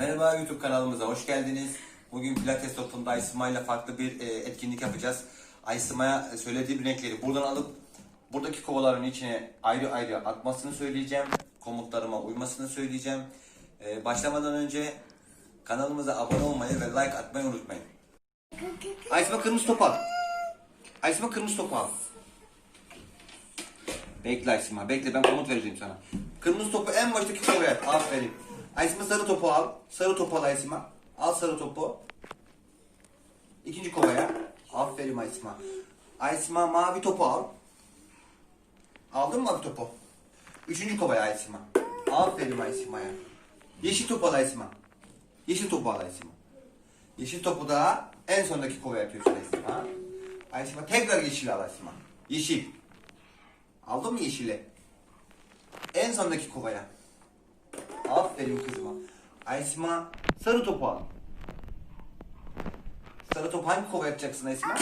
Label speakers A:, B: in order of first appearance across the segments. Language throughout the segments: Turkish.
A: Merhaba YouTube kanalımıza hoş geldiniz. Bugün Pilates topunda Aysima ile farklı bir e, etkinlik yapacağız. Aysima'ya söylediğim renkleri buradan alıp buradaki kovaların içine ayrı ayrı atmasını söyleyeceğim. Komutlarıma uymasını söyleyeceğim. E, başlamadan önce kanalımıza abone olmayı ve like atmayı unutmayın. Aysima kırmızı top al. Aysima kırmızı top al. Bekle Aysima bekle ben komut vereceğim sana. Kırmızı topu en baştaki kovaya. Aferin. Aysima sarı topu al. Sarı topu al Aysima. Al sarı topu. İkinci kovaya. Aferin Aysima. Aysima mavi topu al. Aldın mı mavi topu? Üçüncü kovaya Aysima. Aferin Aysima'ya. Yeşil topu al Aysima. Yeşil topu al Aysima. Yeşil topu da en sondaki kovaya atıyorsun Aysima. Aysima tekrar yeşil al Aysima. Yeşil. Aldın mı yeşili? En sondaki kovaya. Aferin kızıma. Aysima sarı topu al. Sarı topu hangi kovaya atacaksın Aysima?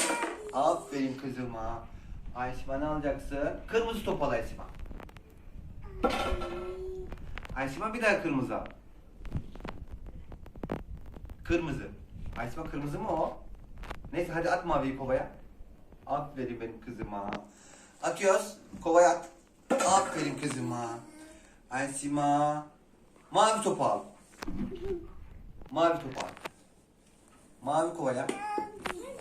A: Aferin kızıma. Aysima ne alacaksın? Kırmızı top al Aysima. Aysima bir daha kırmızı al. Kırmızı. Aysima kırmızı mı o? Neyse hadi at maviyi kovaya. Aferin benim kızıma. Atıyoruz. Kovaya at. Aferin kızıma. Aysima. Mavi topu al. Mavi topu al. Mavi kovaya.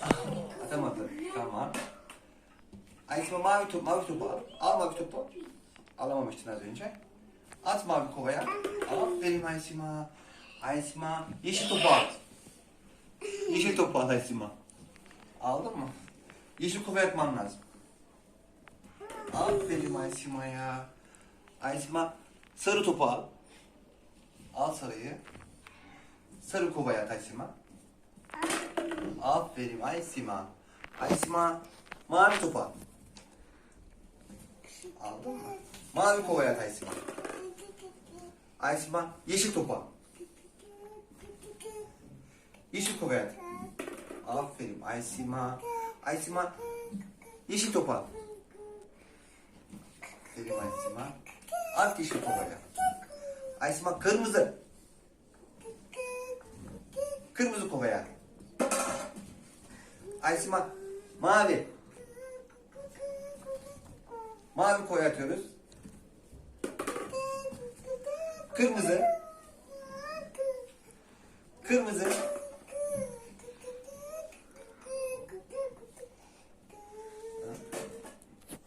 A: Ah, Atamadı. Tamam. Aysima mavi top, mavi topu al. Al mavi topu. Alamamıştın az önce. At mavi kovaya. Aferin Aysima. Aysima. Yeşil topu al. Yeşil topu al Aysima. Aldın mı? Yeşil kovaya atman lazım. Aferin Aysima'ya. Aysima sarı topu al. Al sarıyı. Sarı kovaya at Aysima. Aferin Aysima. Aysima mavi topu al. Aldın mı? Mavi kovaya at Aysima. Aysima yeşil topu al. Yeşil kovaya. Aferin Aysima. Aysima yeşil topu al. Aferin Aysima. At yeşil kovaya. Aysima kırmızı. Kırmızı kovaya. Aysima mavi. Mavi kovaya atıyoruz. Kırmızı. Kırmızı.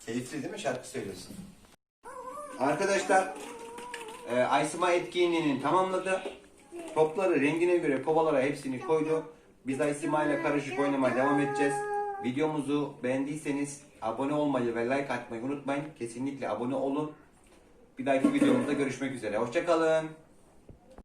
A: Keyifli değil mi şarkı söylüyorsun? Arkadaşlar e, Aysima etkinliğini tamamladı. Topları rengine göre kovalara hepsini koydu. Biz Aysima ile karışık oynamaya devam edeceğiz. Videomuzu beğendiyseniz abone olmayı ve like atmayı unutmayın. Kesinlikle abone olun. Bir dahaki videomuzda görüşmek üzere. Hoşçakalın.